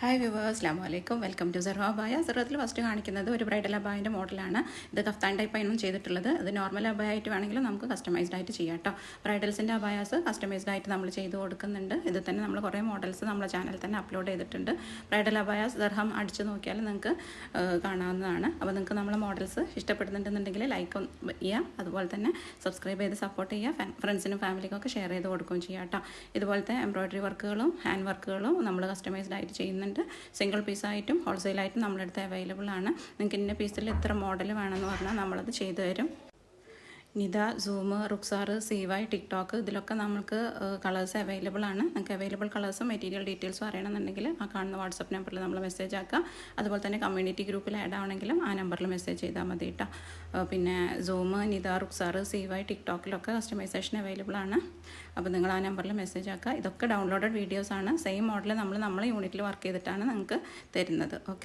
Hi viewers അസ്ലാം വലൈക്കും welcome to സർവാ abaya സെറത്തിൽ ഫസ്റ്റ് കാണിക്കുന്നത് ഒരു ബ്രൈഡൽ അബായന്റെ മോഡലാണ് ഇത് കഫ്താൻ ടൈപ്പ് ആയിരുന്നു ചെയ്തിട്ടുള്ളത്. ഇത് നോർമൽ അബായ ആയിട്ട് വേണമെങ്കിലും നമുക്ക് കസ്റ്റമൈസ്ഡ് ആയിട്ട് ചെയ്യാം കേട്ടോ ബ്രൈഡൽസിന്റെ അബായാസ് കസ്റ്റമൈസ്ഡ് ആയിട്ട് നമ്മൾ ചെയ്ത് കൊടുക്കുന്നുണ്ട്. ഇത് തന്നെ നമ്മൾ കുറേ മോഡൽസ് നമ്മുടെ ചാനൽ തന്നെ അപ്ലോഡ് ചെയ്തിട്ടുണ്ട്. ബ്രൈഡൽ അബായാസ് ദർഹം അടിച്ച് നോക്കിയാൽ നിങ്ങൾക്ക് കാണാവുന്നതാണ്. അപ്പോൾ നിങ്ങൾക്ക് നമ്മളെ മോഡൽസ് ഇഷ്ടപ്പെടുന്നുണ്ടെന്നുണ്ടെങ്കിൽ ലൈക്ക് ചെയ്യുക അതുപോലെ തന്നെ സബ്സ്ക്രൈബ് ചെയ്ത് സപ്പോർട്ട് ചെയ്യുക. ഫ്രണ്ട്സിനും ഫാമിലിക്കും ഒക്കെ ഷെയർ ചെയ്ത് കൊടുക്കുകയും ചെയ്യാം കേട്ടോ ഇതുപോലത്തെ എംബ്രോയ്ഡറി വർക്കുകളും ഹാൻഡ് വർക്കുകളും നമ്മൾ കസ്റ്റമൈസ്ഡ് ആയിട്ട് ചെയ്യുന്നുണ്ട്. സിംഗിൾ പീസായിട്ടും ഹോൾസെയിലായിട്ടും നമ്മളെടുത്ത് അവൈലബിൾ ആണ് നിങ്ങൾക്ക് ഇന്ന പീസിൽ എത്ര മോഡൽ വേണമെന്ന് പറഞ്ഞാൽ നമ്മളത് ചെയ്തു തരും. നിത സൂം റുക്സാർ സീവായ് ടിക്ടോക്ക് ഇതിലൊക്കെ നമുക്ക് കളേഴ്സ് അവൈലബിൾ ആണ്. നമുക്ക് അവൈലബിൾ കളേഴ്സും മെറ്റീരിയൽ ഡീറ്റെയിൽസും അറിയണമെന്നുണ്ടെങ്കിൽ ആ കാണുന്ന വാട്സപ്പ് നമ്പറിൽ നമ്മൾ മെസ്സേജ് ആക്കുക അതുപോലെ തന്നെ കമ്മ്യൂണിറ്റി ഗ്രൂപ്പിൽ ആഡ് ആവണമെങ്കിലും ആ നമ്പറിൽ മെസ്സേജ് ചെയ്താൽ മതി കേട്ടോ പിന്നെ സൂം നിത റുക്സാർ സീവായ് ടിക്ടോക്കിലൊക്കെ കസ്റ്റമൈസേഷൻ അവൈലബിൾ ആണ്. അപ്പോൾ നിങ്ങൾ ആ നമ്പറിൽ മെസ്സേജ് ആക്കുക ഇതൊക്കെ ഡൗൺലോഡഡ് വീഡിയോസ് ആണ്. സെയിം മോഡൽ നമ്മൾ നമ്മളെ യൂണിറ്റിൽ വർക്ക് ചെയ്തിട്ടാണ് നിങ്ങൾക്ക് തരുന്നത്. ഓക്കെ